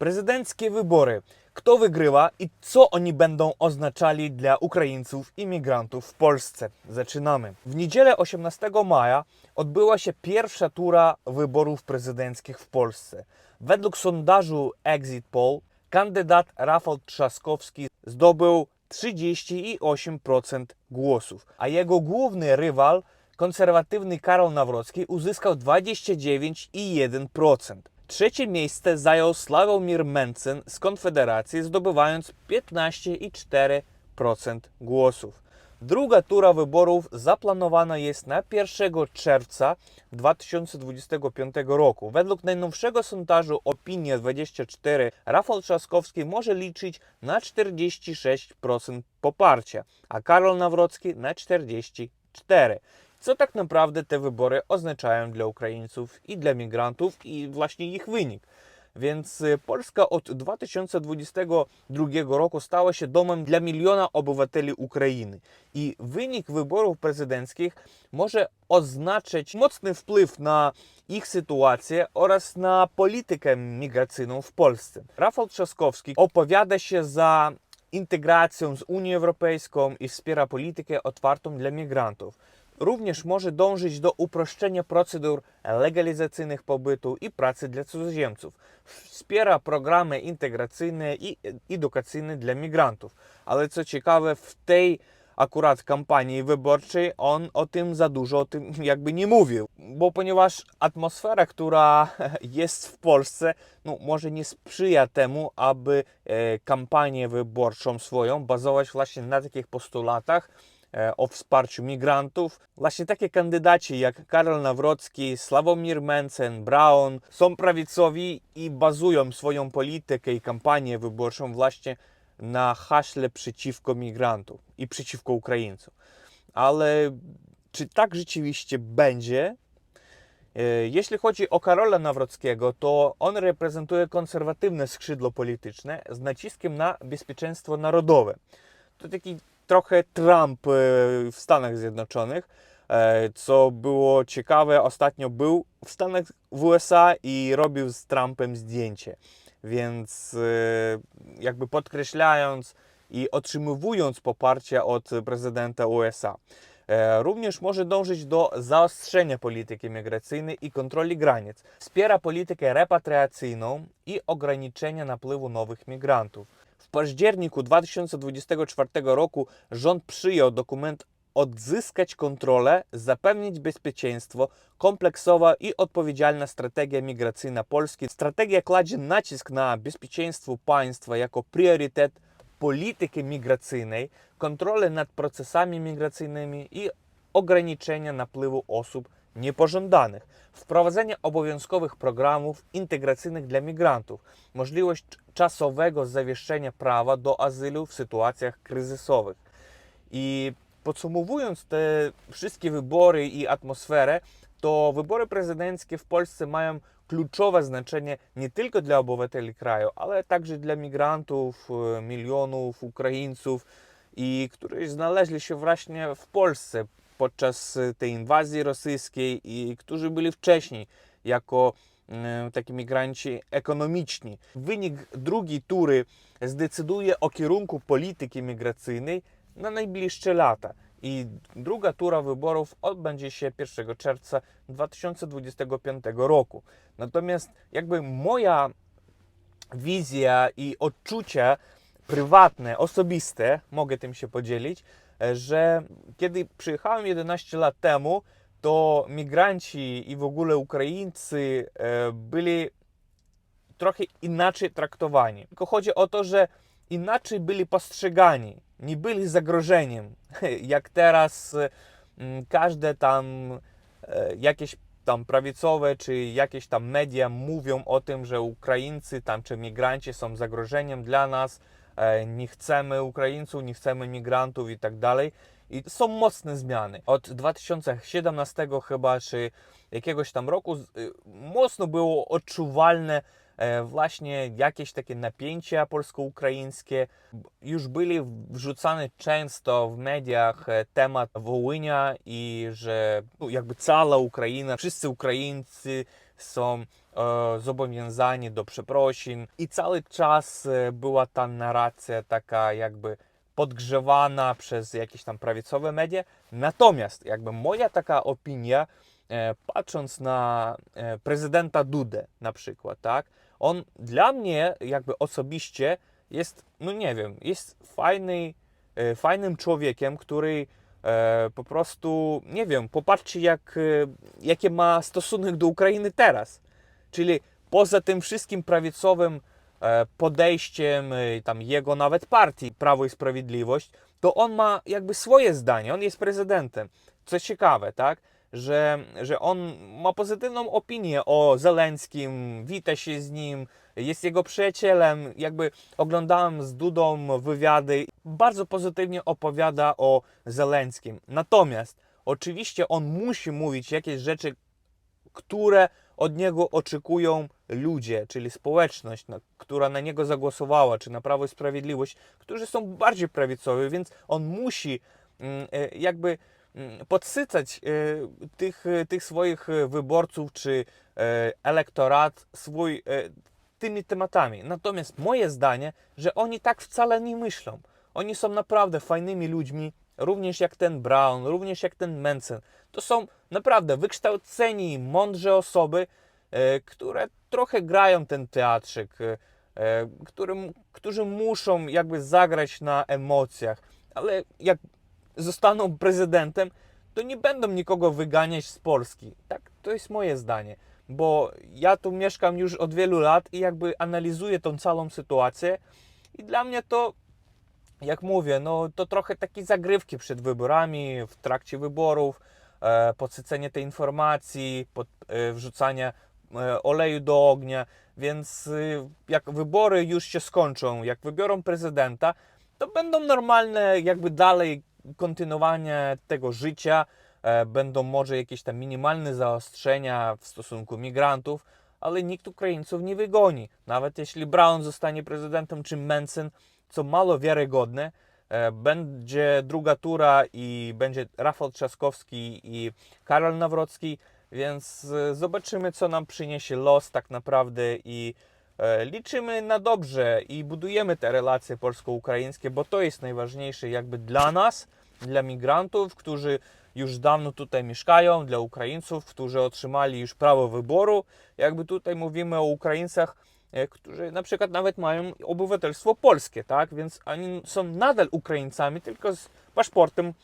Prezydenckie wybory. Kto wygrywa i co oni będą oznaczali dla Ukraińców imigrantów w Polsce? Zaczynamy. W niedzielę 18 maja odbyła się pierwsza tura wyborów prezydenckich w Polsce. Według sondażu Exit Poll kandydat Rafał Trzaskowski zdobył 38% głosów, a jego główny rywal, konserwatywny Karol Nawrocki, uzyskał 29,1%. Trzecie miejsce zajął Sławomir Mencen z Konfederacji, zdobywając 15,4% głosów. Druga tura wyborów zaplanowana jest na 1 czerwca 2025 roku. Według najnowszego sondażu Opinia 24 Rafał Trzaskowski może liczyć na 46% poparcia, a Karol Nawrocki na 44%. Co tak naprawdę te wybory oznaczają dla Ukraińców i dla migrantów i właśnie ich wynik. Więc y, Polska od 2022 roku stała się domem dla miliona obywateli Ukrainy. I wynik wyborów prezydenckich może oznaczać mocny wpływ na ich sytuację oraz na politykę migracyjną w Polsce. Rafał Trzaskowski opowiada się za integracją z Unią Europejską i wspiera politykę otwartą dla migrantów. Również może dążyć do uproszczenia procedur legalizacyjnych pobytu i pracy dla cudzoziemców. Wspiera programy integracyjne i edukacyjne dla migrantów. Ale co ciekawe, w tej akurat kampanii wyborczej on o tym za dużo o tym jakby nie mówił, bo ponieważ atmosfera, która jest w Polsce, no, może nie sprzyja temu, aby e, kampanię wyborczą swoją bazować właśnie na takich postulatach, o wsparciu migrantów. Właśnie takie kandydaci jak Karol Nawrocki, Sławomir Mencen, Braun są prawicowi i bazują swoją politykę i kampanię wyborczą właśnie na haśle przeciwko migrantom i przeciwko Ukraińcom. Ale czy tak rzeczywiście będzie? E, Jeśli chodzi o Karola Nawrockiego, to on reprezentuje konserwatywne skrzydło polityczne z naciskiem na bezpieczeństwo narodowe. To taki trochę Trump e, w Stanach Zjednoczonych. E, Co było ciekawe, ostatnio był w Stanach w USA i robił z Trumpem zdjęcie. Więc e, jakby podkreślając i otrzymywując poparcie od prezydenta USA. Również może dążyć do zaostrzenia polityki migracyjnej i kontroli granic. Wspiera politykę repatriacyjną i ograniczenia napływu nowych migrantów. Październiku 2024 roku rząd przyjął dokument Odzyskać kontrolę, zapewnić bezpieczeństwo, kompleksowa i odpowiedzialna strategia migracyjna Polski. Strategia kładzie nacisk na bezpieczeństwo państwa jako priorytet polityki migracyjnej, kontrolę nad procesami migracyjnymi i ograniczenia napływu osób niepożądanych, wprowadzenie obowiązkowych programów integracyjnych dla migrantów, możliwość czasowego zawieszenia prawa do azylu w sytuacjach kryzysowych. I podsumowując te wszystkie wybory i atmosferę, to wybory prezydenckie w Polsce mają kluczowe znaczenie nie tylko dla obywateli kraju, ale także dla migrantów, e, milionów Ukraińców, i którzy znaleźli się właśnie w Polsce podczas e, tej inwazji rosyjskiej i którzy byli wcześniej jako e, taki migranci ekonomiczni. Wynik drugiej tury zdecyduje o kierunku polityki migracyjnej na najbliższe lata. I druga tura wyborów odbędzie się 1 czerwca 2025 roku. Natomiast jakby moja wizja i odczucia prywatne, osobiste, mogę tym się podzielić, że kiedy przyjechałem 11 lat temu, to migranci i w ogóle Ukraińcy e, byli trochę inaczej traktowani. Tylko chodzi o to, że inaczej byli postrzegani, nie byli zagrożeniem. Jak teraz e, każde tam e, jakieś tam prawicowe czy jakieś tam media mówią o tym, że Ukraińcy tam czy migranci są zagrożeniem dla nas, e, nie chcemy Ukraińców, nie chcemy migrantów i tak dalej. I są mocne zmiany. Od 2017 chyba, czy jakiegoś tam roku y, mocno było odczuwalne e, właśnie jakieś takie napięcia polsko-ukraińskie. Już byli wrzucane często w mediach e, temat Wołynia i że no, jakby cała Ukraina, wszyscy Ukraińcy są e, zobowiązani do przeprosin i cały czas e, była ta narracja taka jakby podgrzewana przez jakieś tam prawicowe media. Natomiast jakby moja taka opinia, e, patrząc na e, prezydenta Dudę na przykład, tak, on dla mnie jakby osobiście jest, no nie wiem, jest fajny, e, fajnym człowiekiem, który po prostu, nie wiem, popatrzcie jak, e, jakie ma stosunek do Ukrainy teraz. Czyli poza tym wszystkim prawicowym e, podejściem e, tam jego nawet partii Prawo i Sprawiedliwość, to on ma jakby swoje zdanie, on jest prezydentem. Co ciekawe, tak? Że, że on ma pozytywną opinię o Zelenskim, wita się z nim, jest jego przyjacielem. Jakby oglądałem z Dudą wywiady, bardzo pozytywnie opowiada o Zelenskim. Natomiast oczywiście on musi mówić jakieś rzeczy, które od niego oczekują ludzie, czyli społeczność, na, która na niego zagłosowała, czy na Prawo i Sprawiedliwość, którzy są bardziej prawicowi, więc on musi mm, e, jakby podsycać e, tych, e, tych swoich e, wyborców, czy elektorat swój tymi tematami. Natomiast moje zdanie, że oni tak wcale nie myślą. Oni są naprawdę fajnymi ludźmi, również jak ten Brown, również jak ten Manson. To są naprawdę wykształceni, mądrze osoby, które trochę grają ten teatrzyk, którym, którzy muszą jakby zagrać na emocjach, ale jak zostaną prezydentem, to nie będą nikogo wyganiać z Polski. Tak, to jest moje zdanie, bo ja tu mieszkam już od wielu lat i jakby analizuję tą całą sytuację i dla mnie to jak mówię, no to trochę takie zagrywki przed wyborami, w trakcie wyborów, e, podsycenie tej informacji, pod, e, wrzucanie e, oleju do ognia, więc y, jak wybory już się skończą, jak wybiorą prezydenta, to będą normalne jakby dalej kontynuowanie tego życia, e, będą może jakieś tam minimalne zaostrzenia w stosunku migrantów, ale nikt Ukraińców nie wygoni. Nawet jeśli Brown zostanie prezydentem czy Manson, co mało wiarygodne, e, będzie druga tura i będzie Rafał Trzaskowski i Karol Nawrocki, więc e, zobaczymy, co nam przyniesie los tak naprawdę i liczymy na dobrze i budujemy te relacje polsko-ukraińskie, bo to jest najważniejsze jakby dla nas, dla migrantów, którzy już dawno tutaj mieszkają, dla Ukraińców, którzy otrzymali już prawo wyboru. Jakby tutaj mówimy o Ukraińcach, e, którzy na przykład nawet mają obywatelstwo polskie, tak? Więc oni są nadal Ukraińcami, tylko z paszportem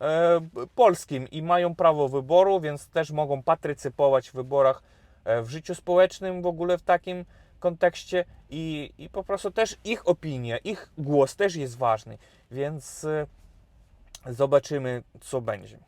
e, polskim i mają prawo wyboru, więc też mogą partycypować w wyborach e, w życiu społecznym w ogóle w takim kontekście i, i po prostu też ich opinia, ich głos też jest ważny, więc e, zobaczymy co będzie.